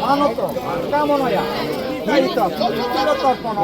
মানত কামনায়া দায়িত্ব তিলতর্পণ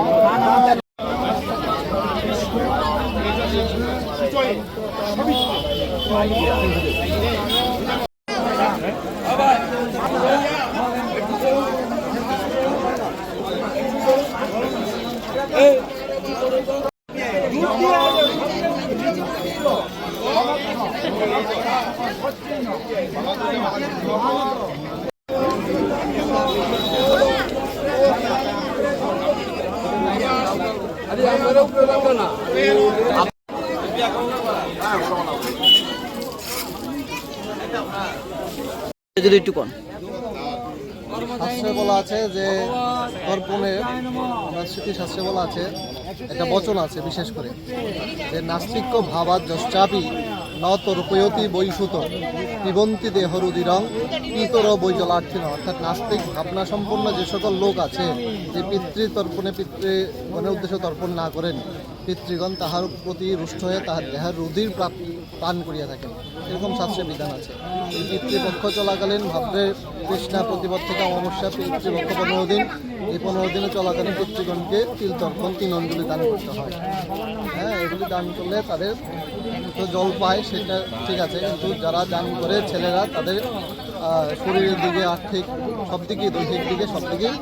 যদি একটু কোন? শাস্ত্রে বলা আছে যে তর্পণে স্মৃতি শাস্ত্রে বলা আছে, একটা বচন আছে বিশেষ করে, যে নাস্তিক্য ভাবাত যশ্চাপি ন তর্পয়তি বৈশুত পিবন্তি দেহরুদিরং পিতর বৈজলার্থিন অর্থাৎ নাস্তিক ভাবনা সম্পন্ন যে সকল লোক আছে, যে পিতৃ তর্পণে পিতৃ পিতৃগণের উদ্দেশ্যে তর্পণ না করেন পিতৃগণ তাহার প্রতি রুষ্ট হয়ে তাহার দেহের রুধির পান করিয়া থাকেন। এরকম শাস্ত্রে বিধান আছে। পিতৃপক্ষ চলাকালীন ভাদ্রে কৃষ্ণা প্রতিপদ থেকে অমাবস্যা পিতৃপক্ষ পনেরো দিন, এই পনেরো দিনে চলাকালীন পিতৃগণকে তিল তর্পণ তিন অঞ্জলি দান করতে হয়। হ্যাঁ এগুলি দান করলে তাদের তো জল পায়, সেটা ঠিক আছে। কিন্তু যারা দান করে ছেলেরা, তাদের শরীরের দিকে আর্থিক সব দিকেই দৈহিক দিকে সব দিকেই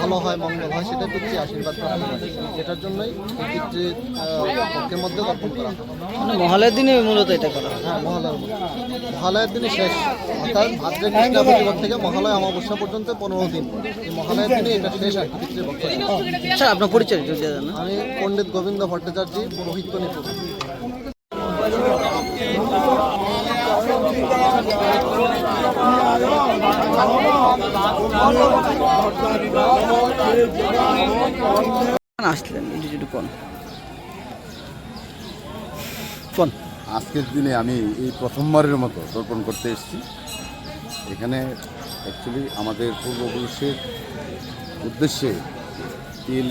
ভালো হয় মঙ্গল হয় সেটা পিতৃ আশীর্বাদ প্রাপ্ত হয় এটার জন্যই পিতৃ পক্ষের মধ্যে তর্পণ করা। মানে মহালয়ের দিনে মূলত এটা করা হয়। মহালয়ার। মহালয়ার দিনই শেষ। অর্থাৎ ভাদ্রে কৃষ্ণা প্রতিপদ থেকে মহালয় অমাবস্যা পর্যন্ত পনেরো দিন। এই মহালয়ার দিনে এটা শেষ আর কি পিতৃপক্ষ আচ্ছা আপনার পরিচয় যদি দেন। আমি পণ্ডিত গোবিন্দ ভট্টাচার্য পুরোহিত্য নিপুণ কোন আজকের দিনে আমি এই প্রথমবারের মতো তর্পণ করতে এসেছি। এখানে অ্যাকচুয়ালি আমাদের পূর্বপুরুষের উদ্দেশ্যে তিল,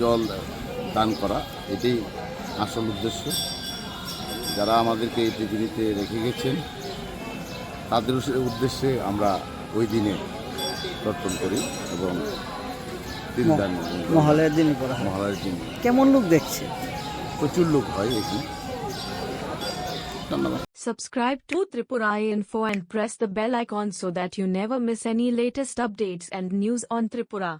জল দান করা এটাই আসল উদ্দেশ্য। যারা আমাদেরকে এই পৃথিবীতে রেখে গেছেন তাদের উদ্দেশ্যে আমরা ওই দিনে তর্পণ করি এবং মহালয়ের দিনে করা হয় মহালয়ের দিন কেমন লোক দেখছে প্রচুর লোক হয় এটি Subscribe to Tripura Info and press the bell icon so that you never miss any latest updates and news on Tripura.